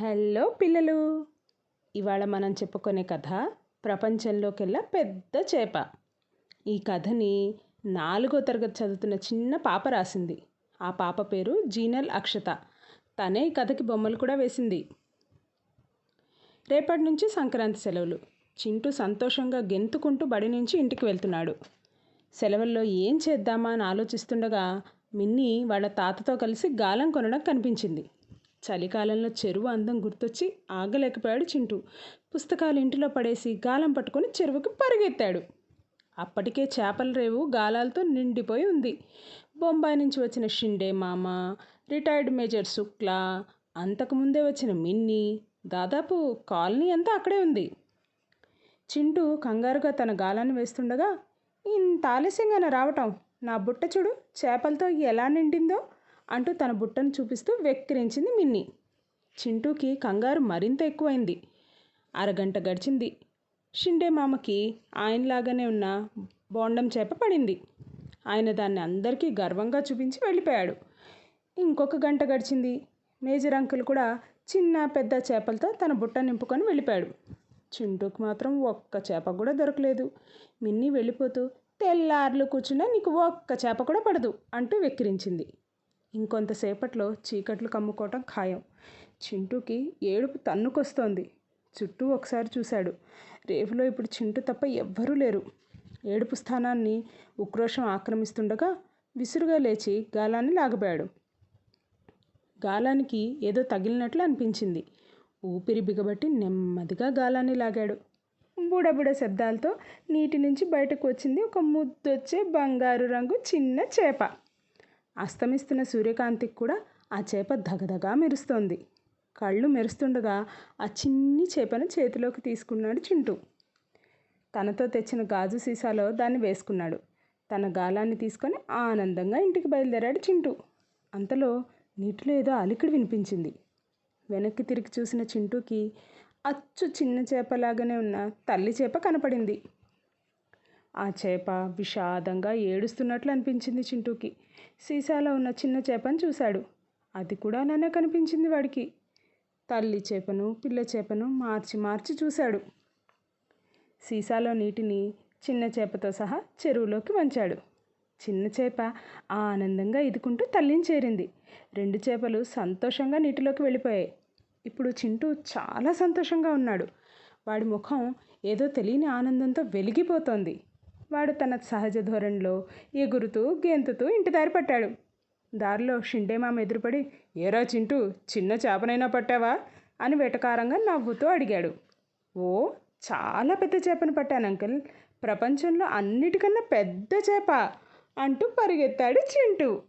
Hello పిల్లలు. ఇవాళ మనం చెప్పుకునే కథ ప్రపంచంలోకెల్లా పెద్ద చేప. ఈ కథని నాలుగో తరగతి చదువుతున్న చిన్న పాప రాసింది. ఆ పాప పేరు జీనల్ అక్షత. తనే ఈ కథకి బొమ్మలు కూడా వేసింది. రేపటి నుంచి సంక్రాంతి సెలవులు. చింటూ సంతోషంగా గెంతుకుంటూ బడి నుంచి ఇంటికి వెళ్తున్నాడు. సెలవుల్లో ఏం చేద్దామా అని ఆలోచిస్తుండగా మిన్ని వాళ్ళ తాతతో కలిసి గాలం కొనడం కనిపించింది. చలికాలంలో చెరువు అందం గుర్తొచ్చి ఆగలేకపోయాడు చింటూ. పుస్తకాలు ఇంటిలో పడేసి గాలం పట్టుకొని చెరువుకి పరిగెత్తాడు. అప్పటికే చేపల రేవు గాలాలతో నిండిపోయి ఉంది. బొంబాయి నుంచి వచ్చిన షిండే మామ రిటైర్డ్ మేజర్ శుక్లా అంతకుముందే వచ్చిన మిన్ని దాదాపు కాలనీ అంతా అక్కడే ఉంది. చింటూ కంగారుగా తన గాలాన్ని వేస్తుండగా ఇంత ఆలస్యంగా రావటం? నా బుట్ట చూడు చేపలతో ఎలా నిండిందో? అంటూ తన బుట్టను చూపిస్తూ వెక్కిరించింది మిన్ని. చింటూకి కంగారు మరింత ఎక్కువైంది. అరగంట గడిచింది. షిండే మామకి ఆయనలాగానే ఉన్న బోండం చేప పడింది. ఆయన దాన్ని అందరికీ గర్వంగా చూపించి వెళ్ళిపోయాడు. ఇంకొక గంట గడిచింది. మేజర్ అంకుల్ కూడా చిన్న పెద్ద చేపలతో తన బుట్ట నింపుకొని వెళ్ళిపోయాడు. చింటూకి మాత్రం ఒక్క చేప కూడా దొరకలేదు. మిన్ని వెళ్ళిపోతూ తెల్లార్లు కూర్చున్నా నీకు ఒక్క చేప కూడా పడదు అంటూ వెక్కిరించింది. ఇంకొంతసేపట్లో చీకట్లు కమ్ముకోవటం ఖాయం. చింటూకి ఏడుపు తన్నుకొస్తోంది. చుట్టూ ఒకసారి చూశాడు. రేవులో ఇప్పుడు చింటూ తప్ప ఎవ్వరూ లేరు. ఏడుపు స్థానాన్ని ఉక్రోషం ఆక్రమిస్తుండగా విసురుగా లేచి గాలాన్ని లాగబోయాడు. గాలానికి ఏదో తగిలినట్లు అనిపించింది. ఊపిరి బిగబట్టి నెమ్మదిగా గాలాన్ని లాగాడు. బుడబుడ శబ్దాలతో నీటి నుంచి బయటకు వచ్చింది ఒక ముద్దొచ్చే బంగారు రంగు చిన్న చేప. అస్తమిస్తున్న సూర్యకాంతికి కూడా ఆ చేప దగదగా మెరుస్తోంది. కళ్ళు మెరుస్తుండగా ఆ చిన్ని చేపను చేతిలోకి తీసుకున్నాడు చింటూ. తనతో తెచ్చిన గాజు సీసాలో దాన్ని వేసుకున్నాడు. తన గాలాన్ని తీసుకొని ఆనందంగా ఇంటికి బయలుదేరాడు చింటూ. అంతలో నీటిలో ఏదో అలికిడి వినిపించింది. వెనక్కి తిరిగి చూసిన చింటూకి అచ్చు చిన్న చేపలాగానే ఉన్న తల్లి చేప కనపడింది. ఆ చేప విషాదంగా ఏడుస్తున్నట్లు అనిపించింది చింటూకి. సీసాలో ఉన్న చిన్న చేపను చూశాడు. అది కూడా అలానే కనిపించింది వాడికి. తల్లి చేపను పిల్ల చేపను మార్చి మార్చి చూశాడు. సీసాలో నీటిని చిన్న చేపతో సహా చెరువులోకి వంచాడు. చిన్న చేప ఆనందంగా ఇదుకుంటూ తల్లిని చేరింది. రెండు చేపలు సంతోషంగా నీటిలోకి వెళ్ళిపోయాయి. ఇప్పుడు చింటూ చాలా సంతోషంగా ఉన్నాడు. వాడి ముఖం ఏదో తెలియని ఆనందంతో వెలిగిపోతోంది. వాడు తన సహజ ధోరణిలో ఎగురుతూ గెంతుతూ ఇంటి దారి పట్టాడు. దారిలో షిండేమామ ఎదురుపడి ఏరా చింటూ చిన్న చేపనైనా పట్టావా? అని వెటకారంగా నవ్వుతూ అడిగాడు. ఓ చాలా పెద్ద చేపను పట్టాను అంకుల్. ప్రపంచంలో అన్నిటికన్నా పెద్ద చేప అంటూ పరిగెత్తాడు చింటూ.